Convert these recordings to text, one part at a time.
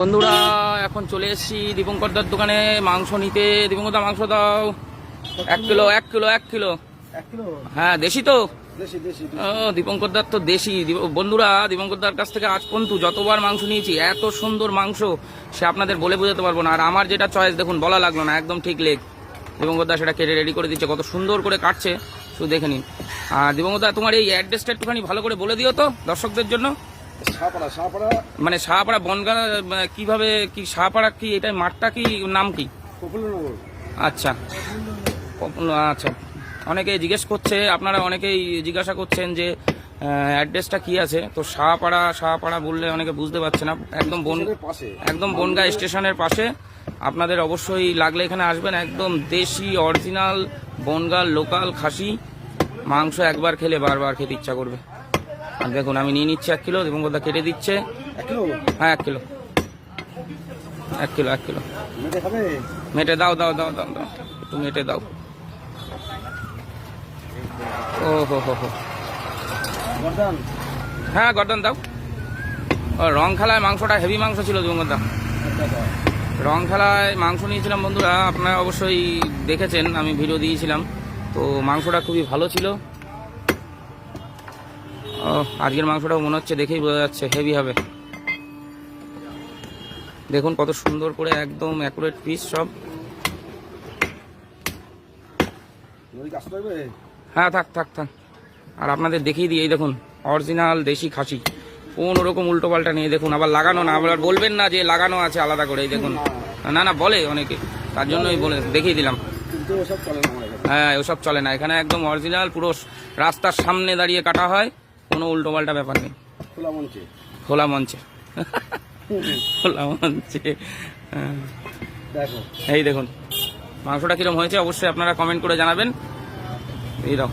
বন্ধুরা এখন চলে এসেছি দীপঙ্করদার দোকানে। মাংস নিতে। দীপঙ্করদা মাংস দাও। এক কিলো এক কিলো এক কিলো। হ্যাঁ দেশি তো? দীপঙ্করদার তো দেশি। বন্ধুরা দীপঙ্করদার কাছ থেকে আজ পর্যন্ত যতবার মাংস নিয়েছি এত সুন্দর মাংস সে আপনাদের বলে বোঝাতে পারব না। আর আমার যেটা চয়েস দেখুন বলা লাগল না একদম ঠিক লেগ। দীপঙ্করদা সেটা কেটে রেডি করে দিচ্ছে কত সুন্দর করে কাটছে। শুধু দেখে নিন। আর দীপঙ্করদা তোমার এই অ্যাড্রেসটা একটুখানি ভালো করে বলে দিও তো দর্শকদের জন্য। মানে শাহপাড়া বনগা কীভাবে কি শাহপাড়া কি এটা মাঠটা কি নাম কি? আচ্ছা। আচ্ছা। অনেকে জিজ্ঞেস করছে আপনারা অনেকেই জিজ্ঞাসা করছেন যে অ্যাড্রেসটা কি আছে? তো শাহপাড়া শাহপাড়া বললে অনেকে বুঝতে পারছে না। একদম বন একদম বনগা স্টেশনের পাশে। আপনাদের অবশ্যই লাগলে এখানে আসবেন। একদম দেশি অরিজিনাল বনগার লোকাল খাসি। মাংস একবার খেলে বারবার খেতে ইচ্ছা করবে। আর দেখুন আমি নিয়ে নিচ্ছি এক কিলো কোথা কেটে দিচ্ছে। হ্যাঁ এক কিলো। এক কিলো এক কিলো। মেটে দাও দাও দাও দাও দাও। একটু মেটে দাও। ও হো হো হো। হ্যাঁ গর্দন দাও। ও রং খেলায় মাংসটা হেভি মাংস ছিল আচ্ছা রং খেলায় মাংস নিয়েছিলাম বন্ধুরা আপনারা অবশ্যই দেখেছেন আমি ভিডিও দিয়েছিলাম। তো মাংসটা খুবই ভালো ছিল। ও আজকের মাংসটাও মনে হচ্ছে দেখেই বোঝা যাচ্ছে হেভি হবে। দেখুন কত সুন্দর করে একদম অ্যাকুরেট পিস সব। হ্যাঁ থাক থাক থাক। আর আপনাদের দেখিয়ে দিই এই দেখুন অরিজিনাল দেশি খাসি। কোন রকম উল্টো পাল্টা নিয়ে দেখুন আবার লাগানো না আবার বলবেন না যে লাগানো আছে আলাদা করে এই দেখুন। না। না বলে অনেকে তার জন্যই বলে দেখিয়ে দিলাম। হ্যাঁ ওসব চলে না এখানে একদম অরিজিনাল পুরো রাস্তার সামনে দাঁড়িয়ে কাটা হয়। কোনো উল্টো পাল্টা ব্যাপার নেই। খোলা মঞ্চে? খোলা মঞ্চে। খোলা মঞ্চে। হ্যাঁ। দেখো এই দেখুন। মাংসটা কিরম হয়েছে অবশ্যই আপনারা কমেন্ট করে জানাবেন। এই দাও।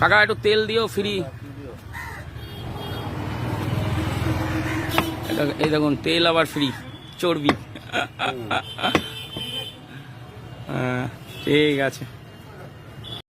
কাকা একটু তেল দিও ফ্রি এই দেখুন তেল আবার ফ্রি চর্বি। ঠিক আছে।